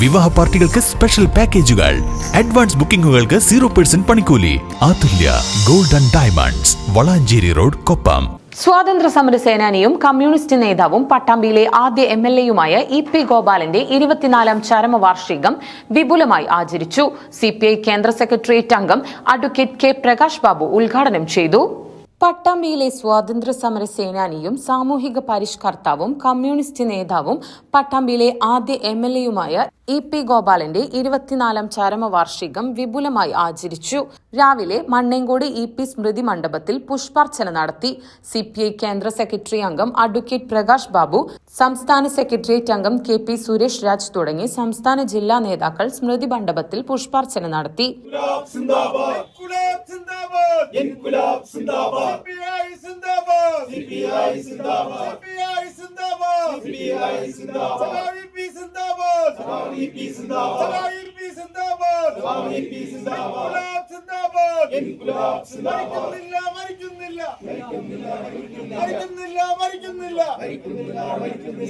വിവാഹ പാർട്ടികൾക്ക് സ്പെഷ്യൽ പാക്കേജുകൾ അഡ്വാൻസ് ബുക്കിംഗുകൾക്ക് സീറോ പെർസെന്റ് പണിക്കൂലി. Athulya golden diamonds Valanchery road Koppam. സ്വാതന്ത്ര്യ സമര സേനാനിയും കമ്മ്യൂണിസ്റ്റ് നേതാവും പട്ടാമ്പിയിലെ ആദ്യ എം എൽ എയുമായ ഇ പി ഗോപാലന്റെ ഇരുപത്തിനാലാം ചരമവാർഷികം വിപുലമായി ആചരിച്ചു. സി കേന്ദ്ര സെക്രട്ടേറിയറ്റ് അംഗം അഡ്വക്കേറ്റ് കെ പ്രകാശ് ബാബു ഉദ്ഘാടനം ചെയ്തു. പട്ടാമ്പിയിലെ സ്വാതന്ത്ര്യ സമര സേനാനിയും സാമൂഹിക പരിഷ്കർത്താവും കമ്മ്യൂണിസ്റ്റ് നേതാവും പട്ടാമ്പിയിലെ ആദ്യ എം എൽ എയുമായ ഇ പി ഗോപാലന്റെ ഇരുപത്തിനാലാം ചരമവാർഷികം വിപുലമായി ആചരിച്ചു. രാവിലെ മണ്ണേങ്കോട് ഇ പി സ്മൃതി മണ്ഡപത്തിൽ പുഷ്പാർച്ചന നടത്തി. സി പി ഐ കേന്ദ്ര സെക്രട്ടറി അംഗം അഡ്വക്കേറ്റ് പ്രകാശ് ബാബു സംസ്ഥാന സെക്രട്ടേറിയറ്റ് അംഗം കെ പി സുരേഷ് രാജ് തുടങ്ങി സംസ്ഥാന ജില്ലാ നേതാക്കൾ സ്മൃതി മണ്ഡപത്തിൽ പുഷ്പാർച്ചന നടത്തി. ഇൻകുലാബ് സിന്ദാബാദ്. സിപിഐ സിന്ദാബാദ്. സിപിഐ സിന്ദാബാദ്. സിപിഐ സിന്ദാബാദ്. സിപിഐ സിന്ദാബാദ്. സഖാവി പി സിന്ദാബാദ്. സഖാവി പി സിന്ദാബാദ്. സഖാവി പി സിന്ദാബാദ്. സഖാവി പി സിന്ദാബാദ്. ഇൻകുലാബ് സിന്ദാബാദ്. ഇൻകുലാബ് സിന്ദാബാദ്. മരിക്കുന്നില്ല മരിക്കുന്നില്ല. മരിക്കുന്നില്ല മരിക്കുന്നില്ല. മരിക്കുന്നില്ല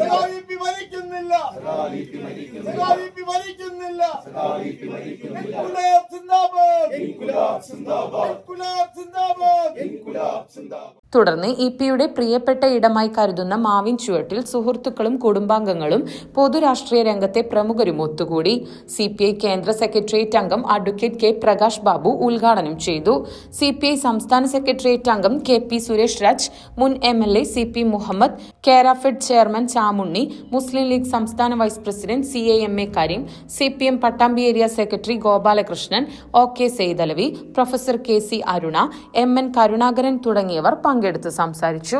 സഖാവി പി മരിക്കുന്നില്ല. സഖാവി പി മരിക്കുന്നില്ല. സഖാവി പി മരിക്കുന്നില്ല. സഖാവി പി മരിക്കുന്നില്ല. ഇൻകുലാബ് സിന്ദാബാദ്. ഇൻകുലാബ് സിന്ദാബാദ്. ഇൻകുലാബ് സിന്ദാബാദ് ഇൻകുലാബ് സിന്ദാബാദ് തുടർന്ന് ഇ പിയുടെ പ്രിയപ്പെട്ട ഇടമായി കരുതുന്ന മാവിൻ ചുവട്ടിൽ സുഹൃത്തുക്കളും കുടുംബാംഗങ്ങളും പൊതുരാഷ്ട്രീയ രംഗത്തെ പ്രമുഖരും ഒത്തുകൂടി. സി പി ഐ കേന്ദ്ര സെക്രട്ടേറിയറ്റ് അംഗം അഡ്വക്കേറ്റ് കെ പ്രകാശ് ബാബു ഉദ്ഘാടനം ചെയ്തു. സി പി ഐ സംസ്ഥാന സെക്രട്ടേറിയറ്റ് അംഗം കെ പി സുരേഷ് രാജ് മുൻ M L A C P Muhammad Kerafed chairman Chamunni Muslim League സംസ്ഥാന vice president C A M A Kareem C P M Pattambi area secretary Gopalakrishnan O K Saithalavi professor K C Aruna M N Karunakaran തുടങ്ങിയവർ പങ്കെടുത്ത് സംസാരിച്ചു